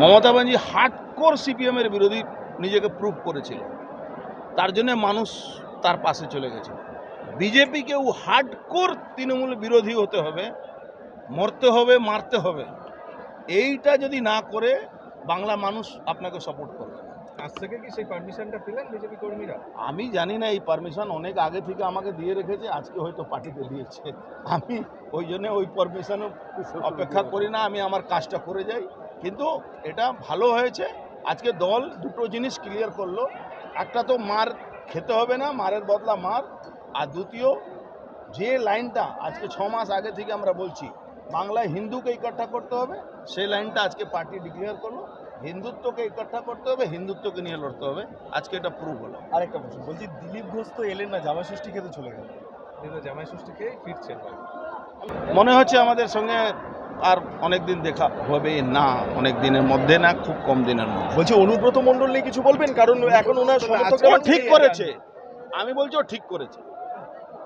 Mamata Banerjee hardcore সিপিএমের বিরোধী নিজেকে প্রুভ করেছিল। তার জন্য মানুষ তার পাশে চলে গেছে। বিজেপিকেও হার্ডকোর তৃণমূল বিরোধী হতে হবে মরতে হবে মারতে হবে। এইটা যদি না করে বাংলা মানুষ আপনাকে সাপোর্ট করবে। আজ থেকে কি সেই পারমিশনটা পেলেন বিজেপি কর্মীরা? আমি জানি না এই পারমিশন অনেক আগে থেকে আমাকে দিয়ে রেখেছে আজকে হয়তো পার্টিতে দিয়েছে। আমি ওই জন্য ওই পারমিশনও অপেক্ষা করি না আমি আমার কাজটা করে যাই। কিন্তু এটা ভালো হয়েছে। আজকে দল দুটো জিনিস ক্লিয়ার করল। একটা তো মার খেতে হবে না মারের বদলা মার। আর দ্বিতীয় যে লাইনটা আজকে ছ মাস আগে থেকে আমরা বলছি বাংলায় হিন্দুকে ইকট্ঠা করতে হবে সেই লাইনটা আজকে পার্টি ডিক্লেয়ার করল। হিন্দুত্বকে ইকট্ঠা করতে হবে হিন্দুত্বকে নিয়ে লড়তে হবে। আজকে এটা প্রুভ হলো। আরেকটা প্রশ্ন বলছি দিলীপ ঘোষ তো এলেন না জামা ষষ্ঠী খেতে চলে গেল। কিন্তু জামাই ষষ্ঠী খেয়ে ফিরছেন মনে হচ্ছে আমাদের সঙ্গে আর অনেক দিন দেখা হবে না অনেক দিনের মধ্যে না খুব কম দিনের মধ্যে। বলছি অনুব্রত মণ্ডল নিয়ে কিছু বলবেন? কারণ এখন ওনার সমর্থকরা ঠিক করেছে। আমি বলছি ও ঠিক করেছে।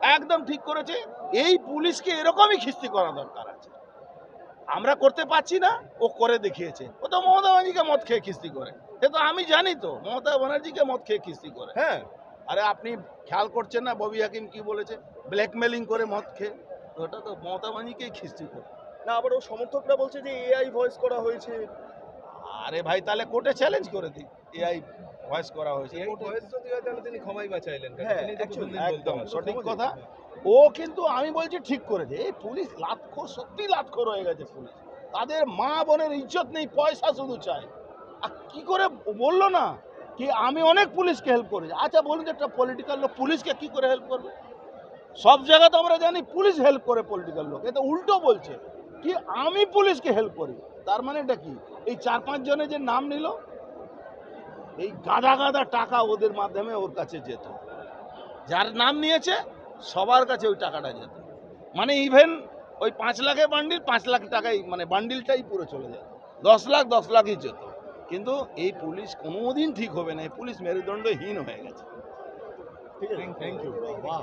একদম ঠিক করেছে। এই পুলিশকে এরকমই খিস্তি করা দরকার আছে। আমরা করতে পারছি না ও করে দেখিয়েছে। ও তো মমতা ব্যানার্জিকে মদ খেয়ে খিস্তি করে। সে তো আমি জানি তো মমতা ব্যানার্জিকে মদ খেয়ে খিস্তি করে। হ্যাঁ। আরে আপনি খেয়াল করছেন না ববি হাকিম কি বলেছে? ব্ল্যাকমেলিং করে মদ খেয়ে। ওটা তো মমতা ব্যানার্জিকেই খিস্তি করে। না আবার ও সমর্থকরা বলছে যে এআই ভয়েস করা হয়েছে। আরে ভাই তাহলে কোর্টে চ্যালেঞ্জ করে দিই। এআই ভয়েস করা হয়েছে। কোর্টে- যদি হয় তাহলে তিনি ক্ষমাই বা চাইলেন হ্যাঁ, সঠিক কথা। ও কিন্তু আমি বলছি ঠিক করেছে এই পুলিশ লাতখোর সত্যি লাতখোর হয়ে গেছে পুলিশ। তাদের মা বোনের ইজ্জত নেই পয়সা শুধু চায়। আর কি করে বলল না কি আমি অনেক পুলিশকে হেল্প করেছি। আচ্ছা বলুন যে একটা পলিটিক্যাল লোক পুলিশকে কি করে হেল্প করবে? সব জায়গায় তো আমরা জানি পুলিশ হেল্প করে পলিটিক্যাল লোক। এটা উল্টো বলছে। কি আমি পুলিশকে হেল্প করি? তার মানে এটা কি? এই চার পাঁচ জনের যে নাম নিল এই গাদা গাদা টাকা ওদের মাধ্যমে ওর কাছে যেত। যার নাম নিয়েছে সবার কাছে ওই টাকাটা যেত। মানে ইভেন ওই পাঁচ লাখের বান্ডিল পাঁচ লাখ টাকাই মানে বান্ডিলটাই পুরো চলে যেত। দশ লাখ দশ লাখই যেত। কিন্তু এই পুলিশ কোনোদিন ঠিক হবে না। এই পুলিশ মেরুদণ্ডহীন হয়ে গেছে। ঠিক আছে থ্যাংক ইউ বাহ